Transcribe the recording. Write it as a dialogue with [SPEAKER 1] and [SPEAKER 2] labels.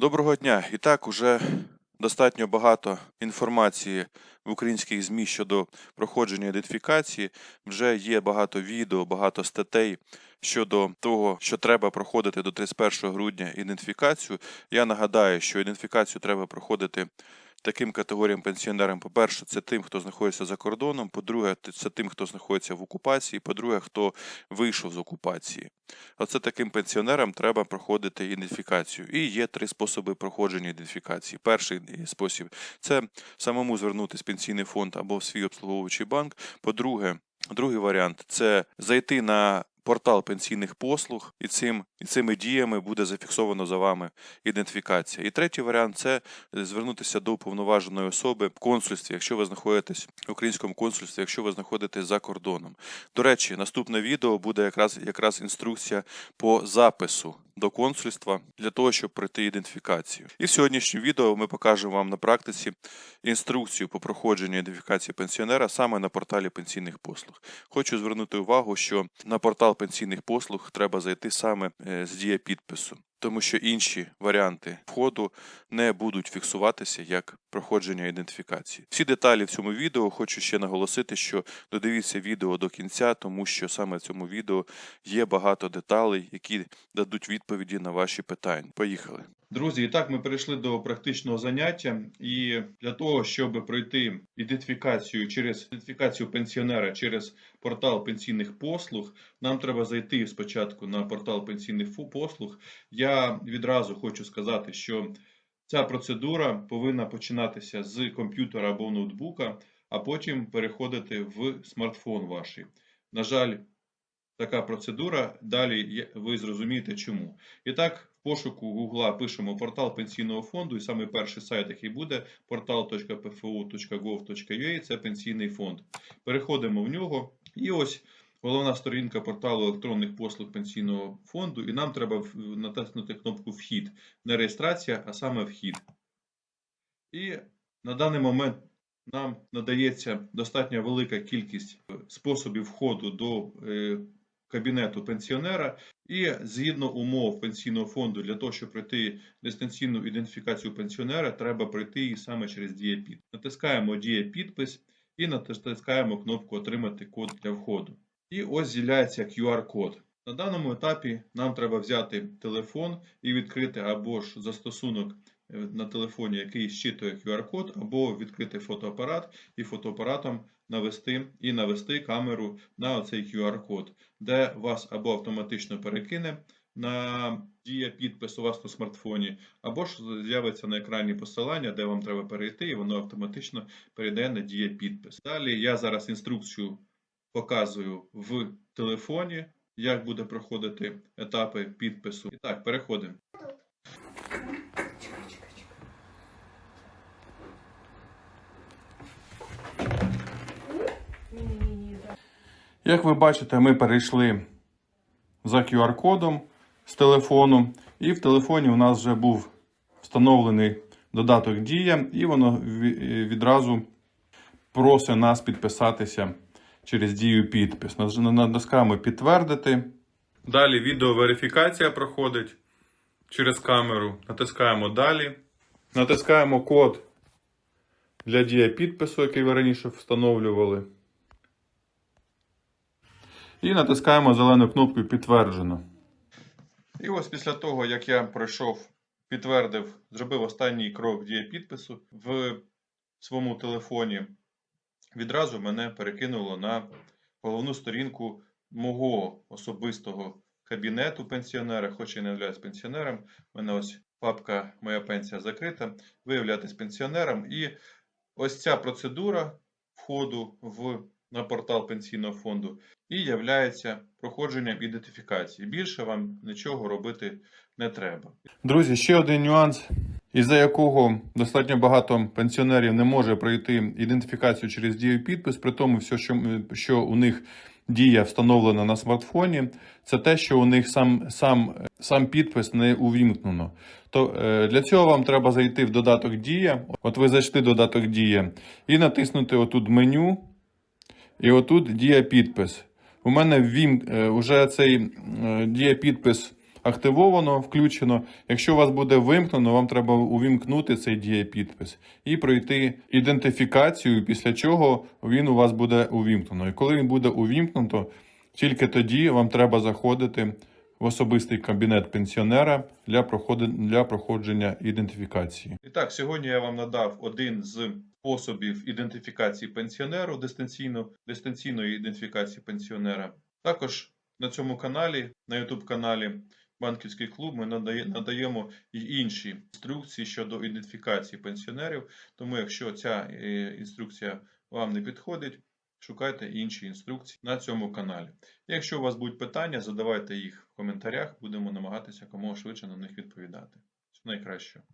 [SPEAKER 1] Доброго дня! І так, уже достатньо багато інформації в українських ЗМІ щодо проходження ідентифікації. Вже є багато відео, багато статей щодо того, що треба проходити до 31 грудня ідентифікацію. Я нагадаю, що ідентифікацію треба проходити таким категоріям пенсіонерам. По-перше, це тим, хто знаходиться за кордоном. По-друге, це тим, хто знаходиться в окупації. По-друге, хто вийшов з окупації. Оце таким пенсіонерам треба проходити ідентифікацію. І є три способи проходження ідентифікації. Перший спосіб це самому звернутися в пенсійний фонд або в свій обслуговуючий банк. По-друге, другий варіант це зайти на портал пенсійних послуг, і цим і цими діями буде зафіксовано за вами ідентифікація. І третій варіант це звернутися до уповноваженої особи в консульстві, якщо ви знаходитесь в українському консульстві, якщо ви знаходитесь за кордоном. До речі, наступне відео буде якраз якраз інструкція по запису до консульства для того, щоб пройти ідентифікацію. І в сьогоднішньому відео ми покажемо вам на практиці інструкцію по проходженню ідентифікації пенсіонера саме на порталі пенсійних послуг. Хочу звернути увагу, що на портал пенсійних послуг треба зайти саме е, з дія підпису. Тому що інші варіанти входу не будуть фіксуватися як проходження ідентифікації. Всі деталі в цьому відео хочу ще наголосити, що додивіться відео до кінця, тому що саме в цьому відео є багато деталей, які дадуть відповіді на ваші питання. Поїхали.
[SPEAKER 2] Друзі, і так ми перейшли до практичного заняття, і для того, щоб пройти ідентифікацію через ідентифікацію пенсіонера через портал пенсійних послуг, нам треба зайти спочатку на портал пенсійних послуг. Я відразу хочу сказати, що ця процедура повинна починатися з комп'ютера або ноутбука, а потім переходити в смартфон ваш. На жаль, така процедура. Далі ви зрозумієте чому. І так, пошуку Гугла пишемо портал пенсійного фонду, і саме перший сайт, який буде portal.pfu.gov.ua, це пенсійний фонд. Переходимо в нього, і ось головна сторінка порталу електронних послуг пенсійного фонду, і нам треба натиснути кнопку Вхід. Не реєстрація, а саме вхід. І на даний момент нам надається достатньо велика кількість способів входу до е, кабінету пенсіонера, і згідно умов пенсійного фонду, для того, щоб пройти дистанційну ідентифікацію пенсіонера, треба пройти її саме через дієпідпис. Натискаємо дієпідпис і натискаємо кнопку Отримати код для входу. І ось з'являється QR-код. На даному етапі нам треба взяти телефон і відкрити або ж застосунок е, на телефоні, який щитує QR-код, або відкрити фотоапарат і фотоапаратом навести і навести камеру на оцей QR-код, де вас або автоматично перекине на дія підпис у вас на смартфоні, або ж з'явиться на екрані посилання, де вам треба перейти, і воно автоматично перейде на дія підпис. Далі я зараз інструкцію показую в телефоні, як буде проходити етапи підпису. І так, переходимо.
[SPEAKER 1] Як ви бачите, ми перейшли за QR-кодом з телефону, і в телефоні у нас вже був встановлений додаток Дія, і воно відразу просить нас підписатися через дію підпис. Натискаємо підтвердити. Далі відеоверифікація проходить через камеру. Натискаємо далі. Натискаємо код для дія підпису, який ви раніше встановлювали. І натискаємо зелену кнопку підтверджено.
[SPEAKER 2] І ось після того, як я пройшов, підтвердив, зробив останній крок дія підпису в своєму телефоні, відразу мене перекинуло на головну сторінку мого особистого кабінету пенсіонера, хоч я не являюсь пенсіонером. У мене ось папка Моя пенсія закрита. Ви являєтесь пенсіонером. І ось ця процедура входу в, на портал пенсійного фонду і являється проходженням ідентифікації. Більше вам нічого робити не треба.
[SPEAKER 1] Друзі, ще один нюанс, із-за якого достатньо багато пенсіонерів не може пройти ідентифікацію через дію підпис, при тому, все, що, що у них дія встановлена на смартфоні, це те, що у них сам, сам, сам підпис не увімкнено. То е, для цього вам треба зайти в додаток Дія. От ви зайшли додаток Дія і натиснути отут меню. І отут дія підпис. У мене ввім, е, вже цей е, підпис
[SPEAKER 3] активовано, включено. Якщо у вас буде вимкнено, вам треба увімкнути цей дієпідпис і пройти ідентифікацію, після чого він у вас буде увімкнено. І коли він буде увімкнуто, тільки тоді вам треба заходити в особистий кабінет пенсіонера для проходження ідентифікації.
[SPEAKER 2] І так, сьогодні я вам надав один з способів ідентифікації пенсіонеру, дистанційно, дистанційної ідентифікації пенсіонера. Також на цьому каналі, на YouTube каналі Банківський клуб, ми надає- надаємо і інші інструкції щодо ідентифікації пенсіонерів. Тому, якщо ця е, інструкція вам не підходить, шукайте інші інструкції на цьому каналі. Якщо у вас будуть питання, задавайте їх в коментарях, будемо намагатися якомога швидше на них відповідати. Всього найкращого.